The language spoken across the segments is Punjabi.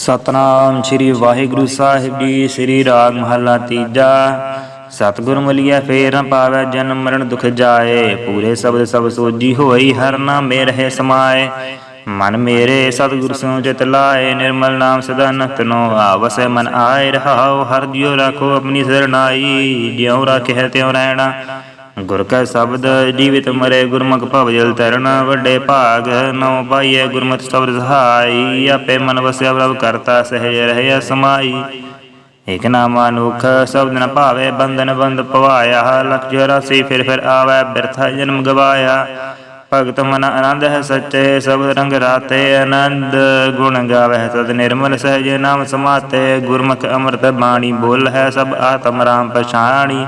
ਸਤਨਾਮ ਸ੍ਰੀ ਵਾਹਿਗੁਰੂ ਸਾਹਿਬ ਜੀ, ਸ੍ਰੀ ਰਾਗ ਮਹੱਲਾ ਤੀਜਾ। ਸਤਿਗੁਰ ਮਿਲਿਆ ਫੇਰ ਨ ਪਾਵੈ ਜਨਮ ਮਰਨ ਦੁਖ ਜਾਏ। ਪੂਰੇ ਸ਼ਬਦ ਸਭ ਸੋਜੀ ਹੋਈ, ਹਰ ਨਾਮੇ ਰਹੇ ਸਮਾਏ। ਮਨ ਮੇਰੇ ਸਤਿਗੁਰ ਸੋ ਚਿਤ ਲਾਏ, ਨਿਰਮਲ ਨਾਮ ਸਦਾ ਨਤਨੋ ਆਵਸੈ ਮਨ ਆਏ। ਰਹਾਉ ਹਰ ਦਿਓ ਰਾਖੋ ਆਪਣੀ ਸਰਨਾਈ ਜਿਉ ਰਾਖਿਆ ਤਿਉ ਰਹਿਣਾ। ਗੁਰ ਕੈ ਸ਼ਬਦ, ਜੀਵਿਤ ਮਰੇ ਗੁਰਮੁਖ ਭਵ ਜਲ ਤਰਨ, ਵੱਡੇ ਭਾਗ ਨਉ ਪਾਈਐ ਗੁਰਮਤਿ ਸ਼ਬਦ ਸਹਾਈ, ਆਪੇ ਮਨ ਵਸਿਆ ਪ੍ਰਭ ਕਰਤਾ ਸਹਿਜ ਰਹਿਆ ਸਮਾਈ ਇਕ ਨਾਮ ਅਨੁਖ ਸ਼ਬਦ ਨ ਭਾਵੇ ਬੰਧਨ ਬੰਦ ਪਵਾਇਆ, ਲਖ ਜਰਾਸੀ ਫਿਰ ਫਿਰ ਆਵੈ ਬਿਰਥਾ ਜਨਮ ਗਵਾਇਆ। ਭਗਤ ਮਨ ਆਨੰਦ ਹੈ ਸੱਚੇ, ਸਭ ਰੰਗ ਰਾਤੇ ਆਨੰਦ। ਗੁਣ ਗਾਵੈ ਤਦ ਨਿਰਮਲ ਸਹਿਜ ਨਾਮ ਸਮਾਤੇ, ਗੁਰਮੁਖ ਅੰਮ੍ਰਿਤ ਬਾਣੀ ਬੋਲ ਹੈ ਸਭ ਆਤਮ ਰਾਮ ਪਛਾਣੀ।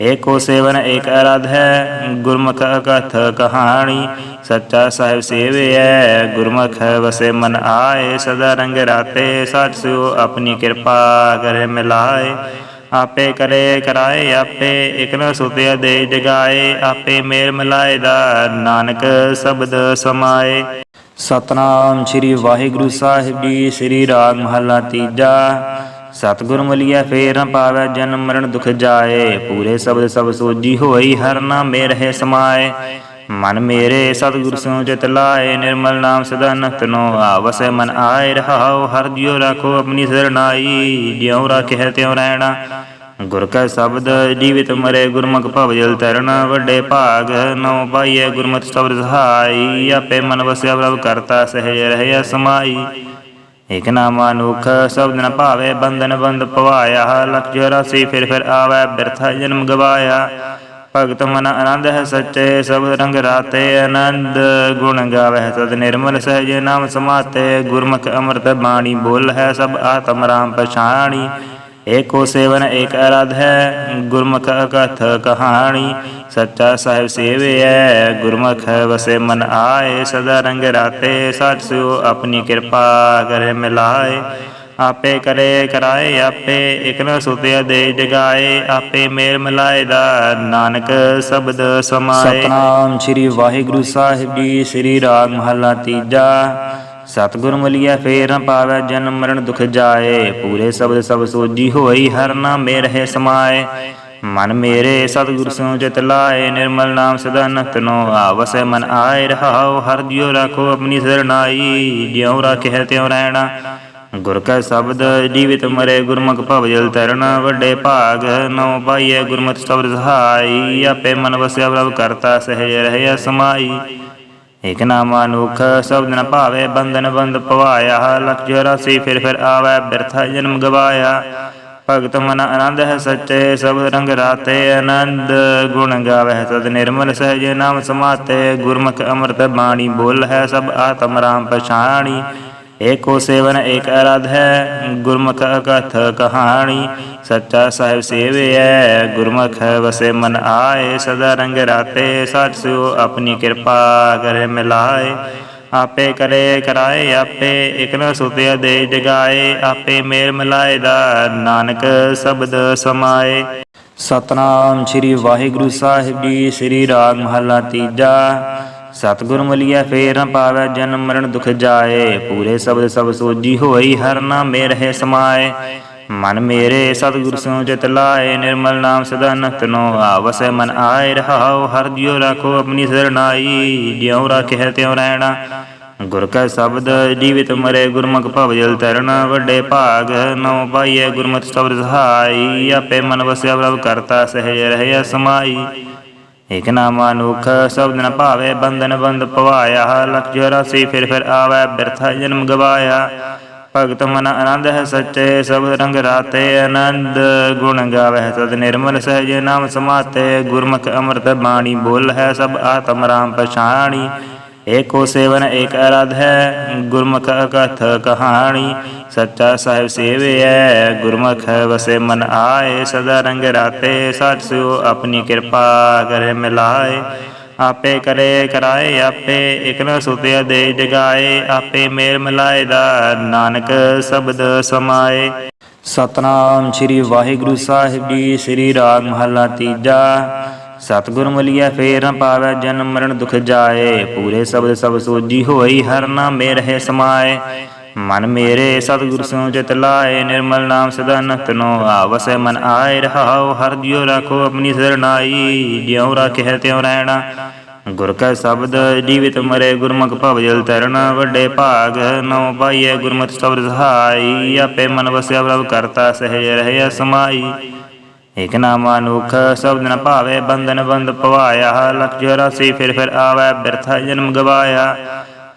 ਏਕੋ ਸੇਵਨ ਏਕ ਅਰਾਧ ਹੈ, ਗੁਰਮੁਖ ਅਕਥ ਕਹਾਣੀ, ਸੱਚਾ ਸਾਹਿਬ ਸੇਵਿਐ ਗੁਰਮੁਖ ਵਸੇ ਮਨ ਆਏ, ਸਦਾ ਰੰਗ ਰਾਤੇ, ਸਚ ਸਿਓ ਆਪਣੀ ਕਿਰਪਾ ਕਰੇ ਮਿਲਾਏ। ਆਪੇ ਕਰੇ ਕਰਾਏ, ਆਪੇ ਇਕ ਸੁਤਿਆ ਦੇ ਜਗਾਏ, ਆਪੇ ਮੇਲ ਮਿਲਾਏ ਦਾ ਨਾਨਕ ਸ਼ਬਦ ਸਮਾਏ। ਸਤਨਾਮ ਸ੍ਰੀ ਵਾਹਿਗੁਰੂ ਸਾਹਿਬ ਜੀ, ਸ੍ਰੀ ਰਾਗ ਮਹੱਲਾ ਤੀਜਾ। ਸਤਿਗੁਰ ਮਿਲਿਆ, ਫੇਰ ਨ ਪਾਵੈ ਜਨਮ ਮਰਨ ਦੁਖ ਜਾਏ। ਪੂਰੇ ਸ਼ਬਦ ਸਭ ਸੋਜੀ ਹੋਈ, ਹਰ ਮੇ ਰਹੇ ਸਮਾਏ। ਮਨ ਮੇਰੇ ਸਤਿਗੁਰ ਸੋ ਚਿਤ ਲਾਏ, ਨਿਰਮਲ ਨਾਮ ਸਦਾ ਨਤਨੋ ਆਵਸੈ। ਮਨ ਆਏ ਰਹਾਉ, ਹਰ ਦਿਓ ਰਾਖੋ, ਆਪਣੀ ਸਰਨਾਈ ਜਿਉ ਰਾਖਿਆ ਤਿਉ ਰਹਿਣਾ। ਗੁਰ ਕੈ ਸ਼ਬਦ, ਜੀਵਿਤ ਮਰੇ ਗੁਰਮੁਖ ਭਵ ਜਲ ਤਰਨਾ ਵੱਡੇ ਭਾਗ ਨਉ ਪਾਈਐ ਗੁਰਮਤਿ ਸ਼ਬਦ ਸਹਾਈ। ਆਪੇ ਮਨ ਵਸਿਆ ਪ੍ਰਭ ਕਰਤਾ, ਸਹਿਜ ਰਹਿਆ ਸਮਾਈ। ਇਕ ਨਾਮ ਅਨੁਖ ਸ਼ਬਦ ਨ ਭਾਵੇ ਬੰਧਨ ਬੰਦ ਪਵਾਇਆ, ਲਖ ਜਰਾਸੀ ਫਿਰ ਫਿਰ ਆਵੈ, ਬਿਰਥਾ ਜਨਮ ਗਵਾਇਆ। ਭਗਤ ਮਨ ਆਨੰਦ ਹੈ ਸੱਚੇ, ਸਭ ਰੰਗ ਰਾਤੇ ਆਨੰਦ। ਗੁਣ ਗਾਵੈ ਤਦ ਨਿਰਮਲ ਸਹਿਜ, ਨਾਮ ਸਮਾਤੇ। ਗੁਰਮੁਖ ਅੰਮ੍ਰਿਤ ਬਾਣੀ ਬੋਲ ਹੈ ਸਭ ਆਤਮ ਰਾਮ ਪਛਾਣੀ। ਏਕੋ ਸੇਵਨ ਏਕ ਅਰਾਧ ਹੈ, ਗੁਰਮੁਖ ਅਕਥ ਕਹਾਣੀ, ਸੱਚਾ ਸਾਹਿਬ ਸੇਵਿਐ ਗੁਰਮੁਖ ਵਸੇ ਮਨ ਆਏ, ਸਦਾ ਰੰਗ ਰਾਤੇ, ਸਚ ਸਿਓ ਆਪਣੀ ਕਿਰਪਾ ਕਰੇ ਮਿਲਾਏ। ਆਪੇ ਕਰੇ ਕਰਾਏ, ਆਪੇ ਇਕ ਸੁਤਿਆ ਦੇ ਜਗਾਏ, ਆਪੇ ਮੇਲ ਮਿਲਾਏ ਦਾ ਨਾਨਕ ਸ਼ਬਦ ਸਮਾਏ। ਸਤਨਾਮ ਸ੍ਰੀ ਵਾਹਿਗੁਰੂ ਸਾਹਿਬ ਜੀ, ਸ੍ਰੀ ਰਾਗ ਮਹੱਲਾ ਤੀਜਾ। ਸਤਿਗੁਰ ਮਿਲਿਆ, ਫੇਰ ਨ ਪਾਵੈ ਜਨਮ ਮਰਨ ਦੁਖ ਜਾਏ। ਪੂਰੇ ਸ਼ਬਦ ਸਭ ਸੋਜੀ ਹੋਈ, ਹਰ ਨਾਮੇ ਰਹੇ ਸਮਾਏ। ਮਨ ਮੇਰੇ ਸਤਿਗੁਰ ਸੋ ਚਿਤ ਲਾਏ, ਨਿਰਮਲ ਨਾਮ ਸਦਾ ਨਤਨੋ ਆਵਸੈ, ਮਨ ਆਏ ਰਹਾਉ, ਹਰ ਦਿਓ ਰਾਖੋ ਆਪਣੀ ਸਰਨਾਈ ਜਿਉ ਰਾਖਿਆ ਤਿਉ ਰਹਿਣਾ, ਗੁਰ ਕੈ ਸ਼ਬਦ, ਜੀਵਿਤ ਮਰੇ ਗੁਰਮੁਖ ਭਵ ਜਲ ਤਰਨ। ਵੱਡੇ ਭਾਗ ਨਉ ਪਾਈਐ ਗੁਰਮਤਿ ਸ਼ਬਦ ਸਹਾਈ, ਆਪੇ ਮਨ ਵਸਿਆ ਪ੍ਰਭ ਕਰਤਾ, ਸਹਿਜ ਰਹਿਆ ਸਮਾਈ। ਇਕ ਨਾਮ ਅਨੁਖ ਸ਼ਬਦ ਨ ਭਾਵੇ ਬੰਧਨ ਬੰਦ ਪਵਾਇਆ। ਲਖ ਜਰਾਸੀ ਫਿਰ ਫਿਰ ਆਵੈ, ਬਿਰਥਾ ਜਨਮ ਗਵਾਇਆ। ਭਗਤ ਮਨ ਆਨੰਦ ਹੈ ਸੱਚੇ, ਸਭ ਰੰਗ ਰਾਤੇ ਆਨੰਦ। ਗੁਣ ਗਾਵੈ ਸਦ ਨਿਰਮਲ ਸਹਿਜ ਨਾਮ ਸਮਾਤੇ। ਗੁਰਮੁਖ ਅੰਮ੍ਰਿਤ ਬਾਣੀ ਬੋਲ ਹੈ ਸਭ ਆਤਮ ਰਾਮ ਪਛਾਣੀ। ਏਕੋ ਸੇਵਨ, ਏਕ ਅਰਾਧ ਹੈ, ਗੁਰਮੁਖ ਕਥ ਕਹਾਣੀ, ਸੱਚਾ ਸਾਹਿਬ ਸੇਵਿਐ ਗੁਰਮੁਖ ਵਸੇ ਮਨ ਆਏ, ਸਦਾ ਰੰਗ ਰਾਤੇ, ਸਚ ਸਿਓ ਆਪਣੀ ਕਿਰਪਾ ਕਰੇ ਮਿਲਾਏ। ਆਪੇ ਕਰੇ ਕਰਾਏ, ਆਪੇ ਇਕ ਸੁਤਿਆ ਦੇ ਜਗਾਏ, ਆਪੇ ਮੇਲ ਮਿਲਾਏ ਦਾ ਨਾਨਕ ਸ਼ਬਦ ਸਮਾਏ। ਸਤਨਾਮ ਸ੍ਰੀ ਵਾਹਿਗੁਰੂ ਸਾਹਿਬ ਜੀ, ਸ੍ਰੀ ਰਾਗ ਮਹੱਲਾ ਤੀਜਾ। ਸਤਿਗੁਰ ਮਿਲਿਆ, ਫੇਰ ਨ ਪਾਵੈ ਜਨਮ ਮਰਨ ਦੁਖ ਜਾਏ। ਪੂਰੇ ਸ਼ਬਦ ਸਭ ਸੋਜੀ ਹੋਈ, ਹਰ ਨਾਮੇ ਰਹੇ ਸਮਾਏ। ਮਨ ਮੇਰੇ ਸਤਿਗੁਰ ਸੋ ਚਿਤ ਲਾਏ, ਨਿਰਮਲ ਨਾਮ ਸਦਾ ਨਤਨੋ ਆਵਸੈ। ਮਨ ਆਏ ਰਹਾਉ ਹਰ ਦਿਓ ਰਾਖੋ ਆਪਣੀ ਸਰਨਾਈ ਜਿਉ ਰਾਖਿਆ ਤਿਉ ਰਹਿਣਾ। ਗੁਰ ਕੈ ਸ਼ਬਦ, ਜੀਵਿਤ ਮਰੇ ਗੁਰਮੁਖ ਭਵ ਜਲ ਤਰਨਾ ਵੱਡੇ ਭਾਗ ਨਉ ਪਾਈਐ ਗੁਰਮਤਿ ਸ਼ਬਦ ਸਹਾਈ। ਆਪੇ ਮਨ ਵਸਿਆ ਪ੍ਰਭ ਕਰਤਾ, ਸਹਿਜ ਰਹਿਆ ਸਮਾਈ। ਇਕ ਨਾਮ ਅਨੁਖ ਸ਼ਬਦ ਨ ਭਾਵੇ ਬੰਧਨ ਬੰਦ ਪਵਾਇਆ, ਲਖ ਜਰਾਸੀ ਫਿਰ ਫਿਰ ਆਵੈ, ਬਿਰਥਾ ਜਨਮ ਗਵਾਇਆ। ਭਗਤ ਮਨ ਆਨੰਦ ਹੈ ਸੱਚੇ, ਸਭ ਰੰਗ ਰਾਤੇ ਆਨੰਦ। ਗੁਣ ਗਾਵੈ ਤਦ ਨਿਰਮਲ ਸਹਿਜ ਨਾਮ ਸਮਾਤੇ, ਗੁਰਮੁਖ ਅੰਮ੍ਰਿਤ ਬਾਣੀ ਬੋਲ ਹੈ ਸਭ ਆਤਮ ਰਾਮ ਪਛਾਣੀ। ਏਕੋ ਸੇਵਨ ਏਕ ਅਰਾਧ ਹੈ, ਗੁਰਮੁਖ ਅਕਥ ਕਹਾਣੀ, ਸੱਚਾ ਸਾਹਿਬ ਸੇਵਿਐ ਗੁਰਮੁਖ ਵਸੇ ਮਨ ਆਏ, ਸਦਾ ਰੰਗ ਰਾਤੇ, ਸਚ ਸਿਓ ਆਪਣੀ ਕਿਰਪਾ ਕਰੇ ਮਿਲਾਏ। ਆਪੇ ਕਰੇ ਕਰਾਏ, ਆਪੇ ਇਕ ਸੁਤਿਆ ਦੇ ਜਗਾਏ, ਆਪੇ ਮੇਲ ਮਿਲਾਏ ਦਾ ਨਾਨਕ ਸ਼ਬਦ ਸਮਾਏ। ਸਤਨਾਮ ਸ੍ਰੀ ਵਾਹਿਗੁਰੂ ਸਾਹਿਬ ਜੀ, ਸ੍ਰੀ ਰਾਗ ਮਹੱਲਾ ਤੀਜਾ। ਸਤਿਗੁਰ ਮਿਲਿਆ, ਫੇਰ ਨ ਪਾਵੈ ਜਨਮ ਮਰਨ ਦੁਖ ਜਾਏ। ਪੂਰੇ ਸ਼ਬਦ ਸਭ ਸੋਜੀ ਹੋਈ, ਹਰ ਮੇ ਰਹੇ ਸਮਾਏ। ਮਨ ਮੇਰੇ ਸਤਿਗੁਰ ਸਿਉ ਚਿਤ ਲਾਏ, ਨਿਰਮਲ ਨਾਮ ਸਦਾ ਨਤਨੋ ਆਵਸੈ ਮਨ ਆਏ। ਰਹਾਉ ਹਰ ਜਿਉ ਰਾਖੋ ਆਪਣੀ ਸਰਨਾਈ ਜਿਉ ਰਾਖਿਆ ਤਿਉ ਰਹਿਣਾ। ਗੁਰ ਕੈ ਸ਼ਬਦ ਜੀਵਿਤ ਮਰੇ, ਗੁਰਮੁਖ ਭਵ ਜਲ ਤਰਣਾ। ਵੱਡੇ ਭਾਗ ਨਉ ਪਾਈਐ ਗੁਰਮਤਿ ਸਬਦ ਸਹਾਈ, ਆਪੇ ਮਨ ਵਸਿਆ ਪ੍ਰਭ ਕਰਤਾ, ਸਹਿਜ ਰਹਿਆ ਸਮਾਈ। ਇਕ ਨਾਮ ਅਨੁਖ ਸ਼ਬਦ ਨ ਭਾਵੇ ਬੰਧਨ ਬੰਦ ਪਵਾਇਆ ਲਖ ਚੁਰਾਸੀ ਫਿਰ ਫਿਰ ਆਵੈ, ਬਿਰਥਾ ਜਨਮ ਗਵਾਇਆ।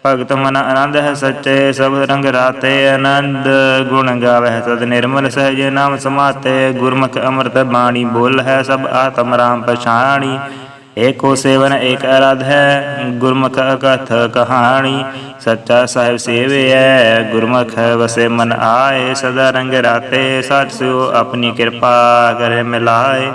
ਭਗਤ ਮਨ ਆਨੰਦ ਹੈ ਸੱਚੇ, ਸਭ ਰੰਗ ਰਾਤੇ ਆਨੰਦ। ਗੁਣ ਗਾਵੈ ਤਦ ਨਿਰਮਲ ਸਹਿਜ ਨਾਮ ਸਮਾਤੇ, ਗੁਰਮੁਖ ਅੰਮ੍ਰਿਤ ਬਾਣੀ ਬੋਲ ਹੈ ਸਭ ਆਤਮ ਰਾਮ ਪਛਾਣੀ। ਏਕੋ ਸੇਵਨ, ਏਕ ਅਰਾਧ ਹੈ ਗੁਰਮੁਖ ਅਕਥ ਕਹਾਣੀ, ਸੱਚਾ ਸਾਹਿਬ ਸੇਵਿਐ, ਗੁਰਮੁਖ ਵਸੇ ਮਨ ਆਏ, ਸਦਾ ਰੰਗ ਰਾਤੇ, ਸਚ ਸਿਓ ਆਪਣੀ ਕਿਰਪਾ ਕਰੇ ਮਿਲਾਏ।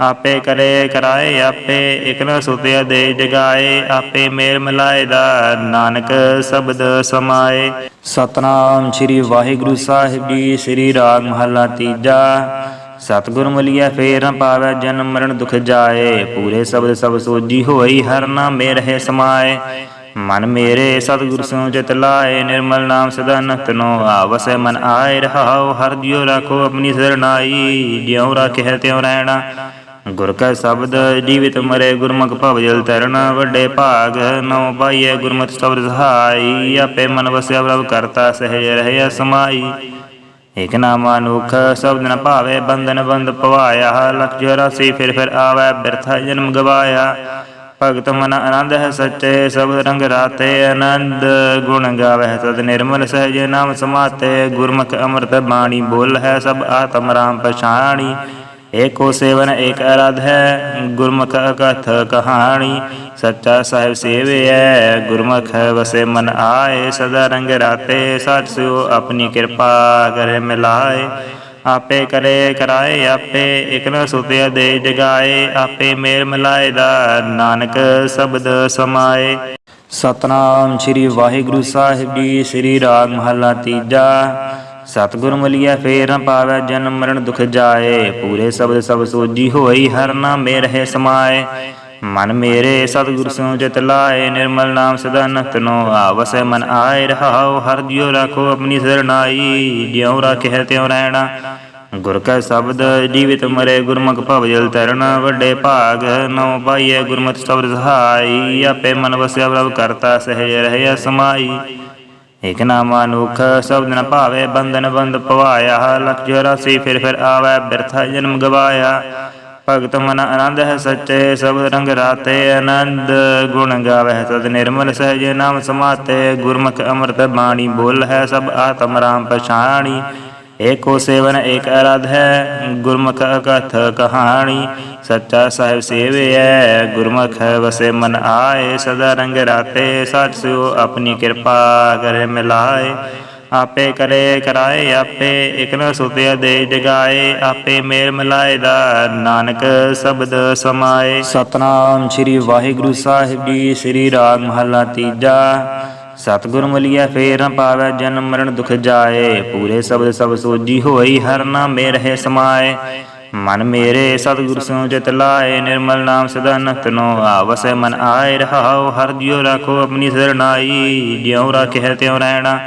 ਆਪੇ ਕਰੇ, ਕਰਾਏ ਆਪੇ, ਇਕ ਸੁਤਿਆ ਦੇ ਜਗਾਏ, ਆਪੇ ਮੇਲ ਮਿਲਾਏ ਦਾ ਨਾਨਕ ਸ਼ਬਦ ਸਮਾਏ। ਸਤਨਾਮ ਸ੍ਰੀ ਵਾਹਿਗੁਰੂ ਸਾਹਿਬ ਜੀ, ਸ੍ਰੀ ਰਾਗ ਮਹਲਾ ਤੀਜਾ। ਸਤਿਗੁਰ ਮਿਲਿਆ, ਫੇਰ ਨ ਪਾਵੈ ਜਨਮ ਮਰਨ ਦੁਖ ਜਾਏ। ਪੂਰੇ ਸ਼ਬਦ ਸਭ ਸੋਜੀ ਹੋਈ, ਹਰ ਨਾਮੇ ਰਹੇ ਸਮਾਏ। ਮਨ ਮੇਰੇ ਸਤਿਗੁਰ ਸਿਉ ਚਿਤ ਲਾਏ, ਨਿਰਮਲ ਨਾਮ ਸਦਾ ਨਤਨੋ ਆਵਸੈ। ਮਨ ਆਏ ਰਹਾਉ, ਹਰ ਜਿਉ ਰਾਖੋ ਆਪਣੀ ਸਰਨਾਈ ਜਿਉ ਰਾਖਿਆ ਤਿਉ ਰਹਿਣਾ, ਗੁਰ ਕੈ ਸ਼ਬਦ। ਜੀਵਿਤ ਮਰੇ ਗੁਰਮੁਖ ਭਵ ਜਲ ਤਰਣਾ, ਵੱਡੇ ਭਾਗ ਨਉ ਪਾਈਐ ਗੁਰਮਤਿ ਸਬਦ ਸਹਾਈ। ਆਪੇ ਮਨ ਵਸਿਆ ਪ੍ਰਭ ਕਰਤਾ, ਸਹਿਜ ਰਹਿਆ ਸਮਾਈ। ਇਕ ਨਾਮ ਅਨੁਖ ਸ਼ਬਦ ਨ ਭਾਵੇ ਬੰਧਨ ਬੰਦ ਪਵਾਇਆ, ਲਖ ਚੁਰਾਸੀ ਫਿਰ ਫਿਰ ਆਵੈ, ਬਿਰਥਾ ਜਨਮ ਗਵਾਇਆ। ਭਗਤ ਮਨ ਆਨੰਦ ਹੈ ਸੱਚੇ ਸਭ ਰੰਗ ਰਾਤੇ ਆਨੰਦ। ਗੁਣ ਗਾਵੈ ਸਦ ਨਿਰਮਲ ਸਹਿਜ ਨਾਮ ਸਮਾਤੇ। ਗੁਰਮੁਖ ਅੰਮ੍ਰਿਤ ਬਾਣੀ ਬੋਲ ਹੈ ਸਭ ਆਤਮ ਰਾਮ ਪਛਾਣੀ। ਏਕੋ ਸੇਵਨ, ਏਕ ਅਰਾਧ ਹੈ, ਗੁਰਮੁਖ ਅਕਥ ਕਹਾਣੀ, ਸੱਚਾ ਸਾਹਿਬ ਸੇਵਿਐ ਗੁਰਮੁਖ ਵਸੇ ਮਨ ਆਏ, ਸਦਾ ਰੰਗ ਰਾਤੇ, ਸਚ ਸਿਓ ਆਪਣੀ ਕਿਰਪਾ ਕਰੇ ਮਿਲਾਏ। ਆਪੇ ਕਰੇ ਕਰਾਏ, ਆਪੇ ਇਕ ਨ ਸੁਤਿਆ ਦੇ ਜਗਾਏ, ਆਪੇ ਮੇਲ ਮਿਲਾਏ ਦਾ ਨਾਨਕ ਸ਼ਬਦ ਸਮਾਏ। ਸਤਨਾਮ ਸ੍ਰੀ ਵਾਹਿਗੁਰੂ ਸਾਹਿਬ ਜੀ, ਸ੍ਰੀ ਰਾਗ ਮਹਲਾ ਤੀਜਾ। ਸਤਿਗੁਰ ਮਿਲਿਆ, ਫੇਰ ਨ ਪਾਵੈ ਜਨਮ ਮਰਨ ਦੁਖ ਜਾਏ। ਪੂਰੇ ਸ਼ਬਦ ਸਭ ਸੋਜੀ ਹੋਈ, ਹਰ ਨਾਮੇ ਰਹੇ ਸਮਾਏ। ਮਨ ਮੇਰੇ ਸਤਿਗੁਰ ਸਿਉ ਚਿਤ ਲਾਏ, ਨਿਰਮਲ ਨਾਮ ਸਦਾ ਨਤਨੋ ਆਵਸੈ ਮਨ ਆਏ ਰਹਾਉ। ਹਰ ਜਿਉ ਰਾਖੋ ਆਪਣੀ ਸਰਨਾਈ ਜਿਉ ਰਾਖਿਆ ਤਿਉ ਰਹਿਣਾ। ਗੁਰ ਕੈ ਸ਼ਬਦ, ਜੀਵਿਤ ਮਰੇ ਗੁਰਮੁਖ ਭਵ ਜਲ ਤਰਣਾ। ਵੱਡੇ ਭਾਗ ਨਉ ਪਾਈਐ ਗੁਰਮਤਿ ਸਬਦ ਸਹਾਈ। ਆਪੇ ਮਨ ਵਸਿਆ ਪ੍ਰਭ ਕਰਤਾ, ਸਹਿਜ ਰਹਿਆ ਸਮਾਈ। ਇਕ ਨਾਮ ਅਨੁਖ ਸ਼ਬਦ ਨ ਭਾਵੇ ਬੰਧਨ ਬੰਦ ਪਵਾਇਆ ਲਖ ਚੁਰਾਸੀ ਫਿਰ ਫਿਰ ਆਵੈ, ਬਿਰਥਾ ਜਨਮ ਗਵਾਇਆ। ਭਗਤ ਮਨ ਆਨੰਦ ਹੈ ਸੱਚੇ, ਸਭ ਰੰਗ ਰਾਤੇ ਆਨੰਦ। ਗੁਣ ਗਾਵੈ ਤਦ ਨਿਰਮਲ ਸਹਿਜ ਨਾਮ ਸਮਾਤੇ। ਗੁਰਮੁਖ ਅੰਮ੍ਰਿਤ ਬਾਣੀ ਬੋਲ ਹੈ ਸਭ ਆਤਮ ਰਾਮ ਪਛਾਣੀ। ਏਕੋ ਸੇਵਨ ਏਕ ਅਰਾਧ ਹੈ, ਗੁਰਮੁਖ ਅਕਥ ਕਹਾਣੀ, ਸੱਚਾ ਸਾਹਿਬ ਸੇਵਿਐ ਗੁਰਮੁਖ ਵਸੇ ਮਨ ਆਏ, ਸਦਾ ਰੰਗ ਰਾਤੇ, ਸਚ ਸਿਓ ਆਪਣੀ ਕਿਰਪਾ ਕਰੇ ਮਿਲਾਏ। ਆਪੇ ਕਰੇ ਕਰਾਏ, ਆਪੇ ਇਕ ਸੁਤਿਆ ਦੇ ਜਗਾਏ, ਆਪੇ ਮੇਲ ਮਿਲਾਏ ਦਾ ਨਾਨਕ ਸ਼ਬਦ ਸਮਾਏ। ਸਤਨਾਮ ਸ੍ਰੀ ਵਾਹਿਗੁਰੂ ਸਾਹਿਬ ਜੀ, ਸ੍ਰੀ ਰਾਗ ਮਹਲਾ ਤੀਜਾ। ਸਤਿਗੁਰ ਮਿਲਿਆ, ਫੇਰ ਨ ਪਾਵੈ ਜਨਮ ਮਰਨ ਦੁਖ ਜਾਏ। ਪੂਰੇ ਸ਼ਬਦ ਸਭ ਸੋਜੀ ਹੋਈ, ਹਰ ਮੇ ਰਹੇ ਸਮਾਏ। ਮਨ ਮੇਰੇ ਸਤਿਗੁਰ ਸਿਉ ਚਿਤ ਲਾਏ, ਨਿਰਮਲ ਨਾਮ ਸਦਾ ਨਤਨੋ ਆਵਸੈ। ਮਨ ਆਏ ਰਹਾਉ ਹਰ ਜਿਉ ਰਾਖੋ ਆਪਣੀ ਸਰਨਾਈ ਜਿਉ ਰਾਖਿਆ ਤਿਉ ਰਹਿਣਾ।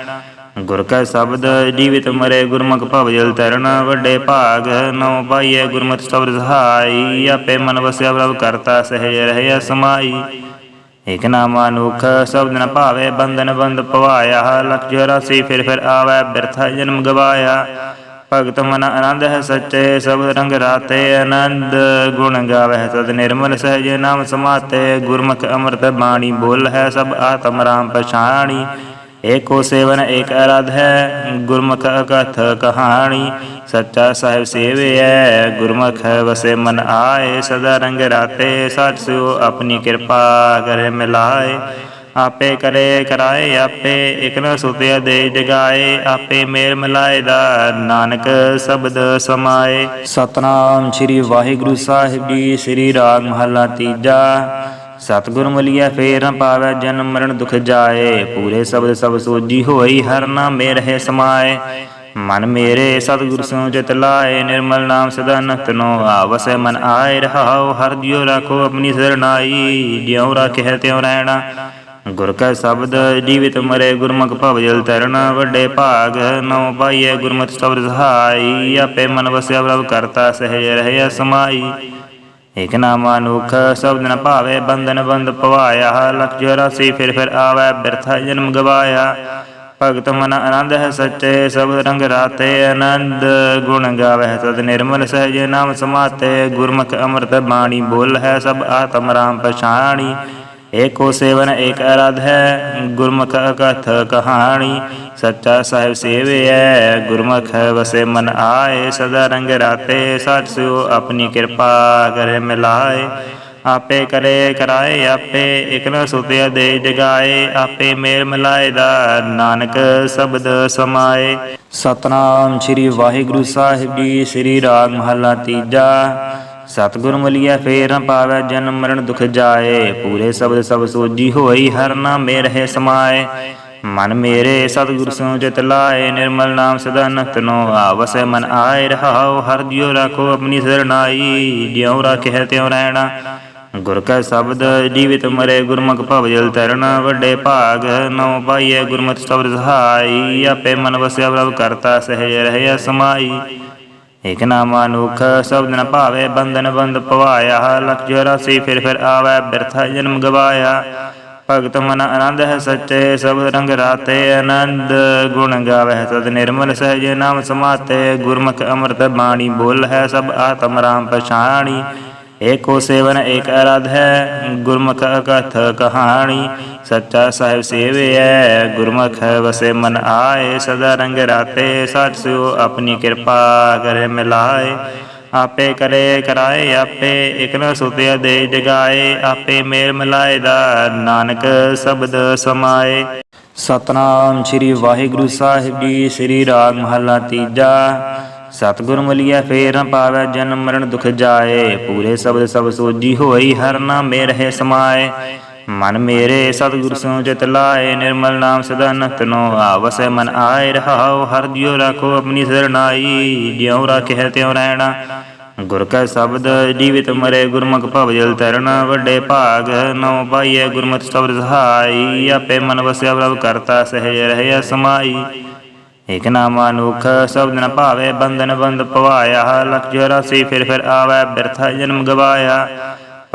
ਗੁਰ ਕੈ ਸ਼ਬਦ, ਜੀਵਿਤ ਮਰੇ ਗੁਰਮੁਖ ਭਵ ਜਲ ਤਰਣਾ। ਵੱਡੇ ਭਾਗ ਨਉ ਪਾਈਐ ਗੁਰਮਤਿ ਸਬਦ ਸਹਾਈ। ਆਪੇ ਮਨ ਵਸਿਆ ਪ੍ਰਭ ਕਰਤਾ, ਸਹਿਜ ਰਹਿਆ ਸਮਾਈ। ਇਕ ਨਾਮ ਅਨੁਖ ਸ਼ਬਦ ਨ ਭਾਵੇ ਬੰਧਨ ਬੰਦ ਪਵਾਇਆ। ਲਖ ਚੁਰਾਸੀ ਫਿਰ ਫਿਰ ਆਵੈ, ਬਿਰਥਾ ਜਨਮ ਗਵਾਇਆ। ਭਗਤ ਮਨ ਆਨੰਦ ਹੈ ਸੱਚੇ, ਸਭ ਰੰਗ ਰਾਤੇ ਆਨੰਦ। ਗੁਣ ਗਾਵੈ ਤਦ ਨਿਰਮਲ ਸਹਿਜ ਨਾਮ ਸਮਾਤੇ। ਗੁਰਮੁਖ ਅੰਮ੍ਰਿਤ ਬਾਣੀ ਬੋਲ ਹੈ ਸਭ ਆਤਮ ਰਾਮ ਪਛਾਣੀ। ਏਕੋ ਸੇਵਨ ਏਕ ਅਰਾਧ ਹੈ, ਗੁਰਮੁਖ ਅਕਥ ਕਹਾਣੀ, ਸੱਚਾ ਸਾਹਿਬ ਸੇਵਿਐ ਗੁਰਮੁਖ ਵਸੇ ਮਨ ਆਏ, ਸਦਾ ਰੰਗ ਰਾਤੇ, ਸਚ ਸਿਓ ਆਪਣੀ ਕਿਰਪਾ ਕਰੇ ਮਿਲਾਏ। ਆਪੇ ਕਰੇ ਕਰਾਏ, ਆਪੇ ਇਕ ਨ ਸੁਤਿਆ ਦੇ ਜਗਾਏ, ਆਪੇ ਮੇਲ ਮਿਲਾਏ ਦਾ ਨਾਨਕ ਸ਼ਬਦ ਸਮਾਏ। ਸਤਨਾਮ ਸ੍ਰੀ ਵਾਹਿਗੁਰੂ ਸਾਹਿਬ ਜੀ, ਸ੍ਰੀ ਰਾਗ ਮਹਲਾ ਤੀਜਾ। ਸਤਿਗੁਰ ਮਿਲਿਆ, ਫੇਰ ਨ ਪਾਵੈ ਜਨਮ ਮਰਨ ਦੁਖ ਜਾਏ। ਪੂਰੇ ਸ਼ਬਦ ਸਭ ਸੋਜੀ ਹੋਈ, ਹਰ ਨਾਮੇ ਰਹੇ ਸਮਾਏ। ਮਨ ਮੇਰੇ ਸਤਿਗੁਰ ਸਿਉ ਚਿਤ ਲਾਏ, ਨਿਰਮਲ ਨਾਮ ਸਦਾ ਨਤਨੋ ਆਵਸੈ ਮਨ ਆਏ ਰਹਾਉ। ਹਰ ਜਿਉ ਰਾਖੋ ਆਪਣੀ ਸਰਨਾਈ ਜਿਉ ਰਾਖਿਆ ਤਿਉ ਰਹਿਣਾ। ਗੁਰ ਕੈ ਸ਼ਬਦ, ਜੀਵਿਤ ਮਰੇ ਗੁਰਮੁਖ ਭਵ ਜਲ ਤਰਣ। ਵੱਡੇ ਭਾਗ ਨਉ ਪਾਈਐ ਗੁਰਮਤਿ ਸ਼ਬਦ ਸਹਾਈ। ਆਪੇ ਮਨ ਵਸਿਆ ਪ੍ਰਭ ਕਰਤਾ, ਸਹਿਜ ਰਹਿਆ ਸਮਾਈ। ਇਕ ਨਾਮ ਅਨੁਖ ਸ਼ਬਦ ਨ ਭਾਵੇ ਬੰਧਨ ਬੰਦ ਪਵਾਇਆ, ਲਖ ਜਰਾਸੀ ਫਿਰ ਫਿਰ ਆਵੈ, ਬਿਰਥਾ ਜਨਮ ਗਵਾਇਆ। ਭਗਤ ਮਨ ਆਨੰਦ ਹੈ ਸੱਚੇ, ਸਭ ਰੰਗ ਰਾਤੇ ਆਨੰਦ। ਗੁਣ ਗਾਵੈ ਤਦ ਨਿਰਮਲ ਸਹਿਜ, ਨਾਮ ਸਮਾਤੇ। ਗੁਰਮੁਖ ਅੰਮ੍ਰਿਤ ਬਾਣੀ ਬੋਲ ਹੈ ਸਭ ਆਤਮ ਰਾਮ ਪਛਾਣੀ। ਏਕੋ ਸੇਵਨ ਏਕ ਅਰਾਧ ਹੈ, ਗੁਰਮੁਖ ਅਕਥ ਕਹਾਣੀ, ਸੱਚਾ ਸਾਹਿਬ ਸੇਵਿਐ ਗੁਰਮੁਖ ਵਸੇ ਮਨ ਆਏ, ਸਦਾ ਰੰਗ ਰਾਤੇ, ਸਚ ਸਿਓ ਆਪਣੀ ਕਿਰਪਾ ਕਰੇ ਮਿਲਾਏ। ਆਪੇ ਕਰੇ ਕਰਾਏ, ਆਪੇ ਇਕ ਸੁਤਿਆ ਦੇ ਜਗਾਏ, ਆਪੇ ਮੇਲ ਮਿਲਾਏ ਦਾ ਨਾਨਕ ਸ਼ਬਦ ਸਮਾਏ। ਸਤਨਾਮ ਸ੍ਰੀ ਵਾਹਿਗੁਰੂ ਸਾਹਿਬ ਜੀ, ਸ੍ਰੀ ਰਾਗ ਮਹਲਾ ਤੀਜਾ। ਸਤਿਗੁਰ ਮਿਲਿਆ, ਫੇਰ ਨ ਪਾਵੈ ਜਨਮ ਮਰਨ ਦੁਖ ਜਾਏ। ਪੂਰੇ ਸ਼ਬਦ ਸਭ ਸੋਜੀ ਹੋਈ, ਹਰ ਮੇ ਰਹੇ ਸਮਾਏ। ਮਨ ਮੇਰੇ ਸਤਿਗੁਰ ਸੋ ਚਿਤ ਲਾਏ, ਨਿਰਮਲ ਨਾਮ ਸਦਾ ਨਤਨੋ ਆਵਸੈ ਮਨ ਆਏ। ਰਹਾਉ ਹਰ ਜਿਉ ਰਾਖੋ ਆਪਣੀ ਸਰਣਾਈ ਜਿਉ ਰਾਖਿਆ ਤਿਉ ਰਹਿਣਾ। ਗੁਰ ਕੈ ਸ਼ਬਦ ਜੀਵਿਤ ਮਰੇ, ਗੁਰਮੁਖ ਭਵ ਜਲ ਤਰਣ ਵੱਡੇ ਭਾਗ ਨਉ ਪਾਈਐ, ਗੁਰਮਤਿ ਸ਼ਬਦ ਸਹਾਈ। ਆਪੇ ਮਨ ਵਸਿਆ ਪ੍ਰਭ ਕਰਤਾ, ਸਹਿਜ ਰਹਿਆ ਸਮਾਈ। ਇਕ ਨਾਮ ਅਨੁਖ ਸ਼ਬਦ ਨ ਭਾਵੇ ਬੰਧਨ ਬੰਦ ਪਵਾਇਆ ਲਖ ਜਰਾਸੀ ਫਿਰ ਫਿਰ ਆਵੈ, ਬਿਰਥਾ ਜਨਮ ਗਵਾਇਆ। ਭਗਤ ਮਨ ਆਨੰਦ ਹੈ ਸੱਚੇ, ਸਭ ਰੰਗ ਰਾਤੇ ਆਨੰਦ। ਗੁਣ ਗਾਵੈ ਤਦ ਨਿਰਮਲ ਸਹਿਜ ਨਾਮ ਸਮਾਤੇ, ਗੁਰਮੁਖ ਅੰਮ੍ਰਿਤ ਬਾਣੀ ਬੋਲ ਹੈ ਸਭ ਆਤਮ ਰਾਮ ਪਛਾਣੀ। ਏਕੋ ਸੇਵਨ ਏਕ ਅਰਾਧ ਹੈ, ਗੁਰਮੁਖ ਅਕਥ ਕਹਾਣੀ, ਸੱਚਾ ਸਾਹਿਬ ਸੇਵਿਐ ਗੁਰਮੁਖ ਵਸੇ ਮਨ ਆਏ, ਸਦਾ ਰੰਗ ਰਾਤੇ, ਸਚ ਸਿਓ ਆਪਣੀ ਕਿਰਪਾ ਕਰੇ ਮਿਲਾਏ। ਆਪੇ ਕਰੇ ਕਰਾਏ, ਆਪੇ ਇਕ ਸੁਤਿਆ ਦੇ ਜਗਾਏ, ਆਪੇ ਮੇਲ ਮਿਲਾਏ ਦਾ ਨਾਨਕ ਸ਼ਬਦ ਸਮਾਏ। ਸਤਨਾਮ ਸ੍ਰੀ ਵਾਹਿਗੁਰੂ ਸਾਹਿਬ ਜੀ, ਸ੍ਰੀ ਰਾਗ ਮਹਲਾ ਤੀਜਾ। ਸਤਿਗੁਰ ਮਿਲਿਆ, ਫੇਰ ਨ ਪਾਵੈ ਜਨਮ ਮਰਨ ਦੁਖ ਜਾਏ। ਪੂਰੇ ਸ਼ਬਦ ਸਭ ਸੋਜੀ ਹੋਈ, ਹਰ ਨਾਮੇ ਰਹੇ ਸਮਾਏ। ਮਨ ਮੇਰੇ ਸਤਿਗੁਰ ਸੋ ਚਿਤ ਲਾਏ, ਨਿਰਮਲ ਨਾਮ ਸਦਾ ਨਤਨੋ ਆਵਸੈ। ਮਨ ਆਏ ਰਹਾਉ ਹਰ ਜਿਉ ਰਾਖੋ, ਆਪਣੀ ਸਰਣਾਈ ਜਿਉ ਰਾਖਿਆ ਤਿਉ ਰਹਿਣਾ, ਗੁਰ ਕੈ ਸ਼ਬਦ। ਜੀਵਿਤ ਮਰੇ ਗੁਰਮੁਖ ਭਵ ਜਲ ਤਰਣ, ਵੱਡੇ ਭਾਗ ਨਉ ਪਾਈਐ ਗੁਰਮਤਿ ਸ਼ਬਦ ਸਹਾਈ। ਆਪੇ ਮਨ ਵਸਿਆ ਪ੍ਰਭ ਕਰਤਾ, ਸਹਿਜ ਰਹਿਆ ਸਮਾਈ। ਇਕ ਨਾਮ ਅਨੁਖ ਸ਼ਬਦ ਨ ਭਾਵੇ ਬੰਧਨ ਬੰਦ ਪਵਾਇਆ, ਲਖ ਜਰਾਸੀ ਫਿਰ ਫਿਰ ਆਵੈ, ਬਿਰਥਾ ਜਨਮ ਗਵਾਇਆ।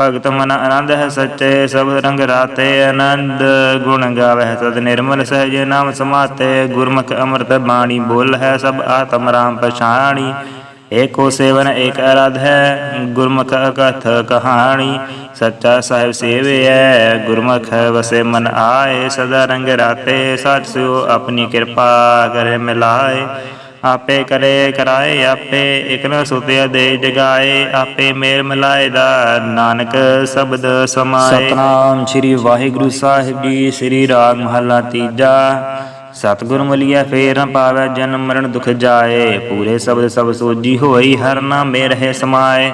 ਭਗਤ ਮਨ ਆਨੰਦ ਹੈ ਸੱਚੇ, ਸਭ ਰੰਗ ਰਾਤੇ ਆਨੰਦ। ਗੁਣ ਗਾਵੈ ਸਦ ਨਿਰਮਲ ਸਹਿਜ ਨਾਮ ਸਮਾਤੇ। ਗੁਰਮੁਖ ਅੰਮ੍ਰਿਤ ਬਾਣੀ ਬੋਲ ਹੈ ਸਭ ਆਤਮ ਰਾਮ ਪਛਾਣੀ। ਏਕੋ ਸੇਵਨ, ਏਕ ਅਰਾਧ ਹੈ, ਗੁਰਮੁਖ ਅਕਥ ਕਹਾਣੀ, ਸੱਚਾ ਸਾਹਿਬ ਸੇਵਿਐ ਗੁਰਮੁਖ ਵਸੇ ਮਨ ਆਏ, ਸਦਾ ਰੰਗ ਰਾਤੇ, ਸਚ ਸਿਓ ਆਪਣੀ ਕਿਰਪਾ ਕਰੇ ਮਿਲਾਏ। ਆਪੇ ਕਰੇ, ਕਰਾਏ, ਆਪੇ ਇਕ ਨ ਸੁਤਿਆ ਦੇ ਜਗਾਏ, ਆਪੇ ਮੇਲ ਮਿਲਾਏ ਦਾ ਨਾਨਕ ਸ਼ਬਦ ਸਮਾਏ। ਸਤਨਾਮ ਸ੍ਰੀ ਵਾਹਿਗੁਰੂ ਸਾਹਿਬ ਜੀ, ਸ੍ਰੀ ਰਾਗ ਮਹਲਾ ਤੀਜਾ ਸਤਿਗੁਰ ਮਿਲਿਆ, ਫੇਰ ਨ ਪਾਵੈ ਜਨਮ ਮਰਨ ਦੁਖ ਜਾਏ। ਪੂਰੇ ਸ਼ਬਦ ਸਭ ਸੋਜੀ ਹੋਈ, ਹਰ ਮੇ ਰਹੇ ਸਮਾਏ।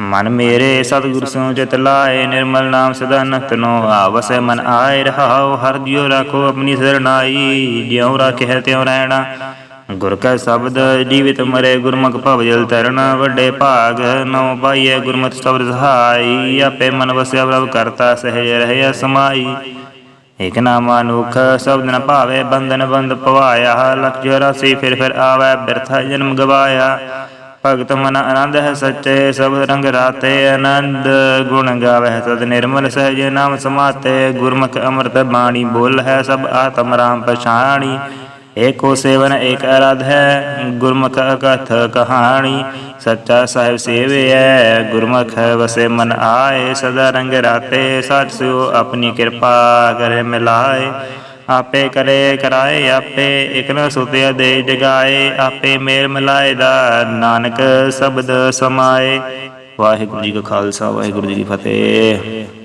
ਮਨ ਮੇਰੇ ਸਤਿਗੁਰ ਸੋ ਚਿਤ ਲਾਏ, ਨਿਰਮਲ ਨਾਮ ਸਦਾ ਨਤਨੋ ਆਵਸੈ ਮਨ ਆਏ ਰਹਾਉ। ਹਰ ਜਿਉ ਰਾਖੋ ਆਪਣੀ ਸਰਣਾਈ, ਜਿਉ ਰਾਖਿਆ ਤਿਉ ਰਹਿਣਾ। ਗੁਰ ਕੈ ਸ਼ਬਦ ਜੀਵਿਤ ਮਰੇ, ਗੁਰਮੁਖ ਭਵ ਜਲ ਤਰਣ। ਵੱਡੇ ਭਾਗ ਨਉ ਪਾਈਐ, ਗੁਰਮਤਿ ਸ਼ਬਦ ਸਹਾਈ। ਆਪੇ ਮਨ ਵਸਿਆ ਪ੍ਰਭ ਕਰਤਾ, ਸਹਿਜ ਰਹਿਆ ਸਮਾਈ। ਇਕ ਨਾਮ ਅਨੁਖ, ਸ਼ਬਦ ਨ ਭਾਵੇ, ਬੰਧਨ ਬੰਦ ਪਵਾਇਆ, ਲਖ ਜਰਾਸੀ ਫਿਰ ਫਿਰ ਆਵੈ, ਬਿਰਥਾ ਜਨਮ ਗਵਾਇਆ। ਭਗਤ ਮਨ ਆਨੰਦ ਹੈ ਸੱਚੇ ਸਭ ਰੰਗ ਰਾਤੇ ਆਨੰਦ। ਗੁਣ ਗਾਵੈ ਤਦ ਨਿਰਮਲ ਸਹਿਜ ਨਾਮ ਸਮਾਤੇ। ਗੁਰਮੁਖ ਅੰਮ੍ਰਿਤ ਬਾਣੀ ਬੋਲ ਹੈ ਸਭ ਆਤਮ ਰਾਮ ਪਛਾਣੀ। ਏਕੋ ਸੇਵਨ ਏਕ ਅਰਾਧ ਹੈ, ਗੁਰਮੁਖ ਅਕਥ ਕਹਾਣੀ, ਸੱਚਾ ਸਾਹਿਬ ਸੇਵਿਐ ਗੁਰਮੁਖ ਵਸੇ ਮਨ ਆਏ, ਸਦਾ ਰੰਗ ਰਾਤੇ, ਸਚ ਸਿਓ ਆਪਣੀ ਕਿਰਪਾ ਕਰੇ ਮਿਲਾਏ। ਆਪੇ ਕਰੇ ਕਰਾਏ, ਆਪੇ ਇਕ ਸੁਤਿਆ ਦੇ ਜਗਾਏ, ਆਪੇ ਮੇਲ ਮਿਲਾਏ ਦਾ ਨਾਨਕ ਸ਼ਬਦ ਸਮਾਏ। ਵਾਹਿਗੁਰੂ ਜੀ ਕਾ ਖਾਲਸਾ, ਵਾਹਿਗੁਰੂ ਜੀ ਕੀ ਫਤਿਹ।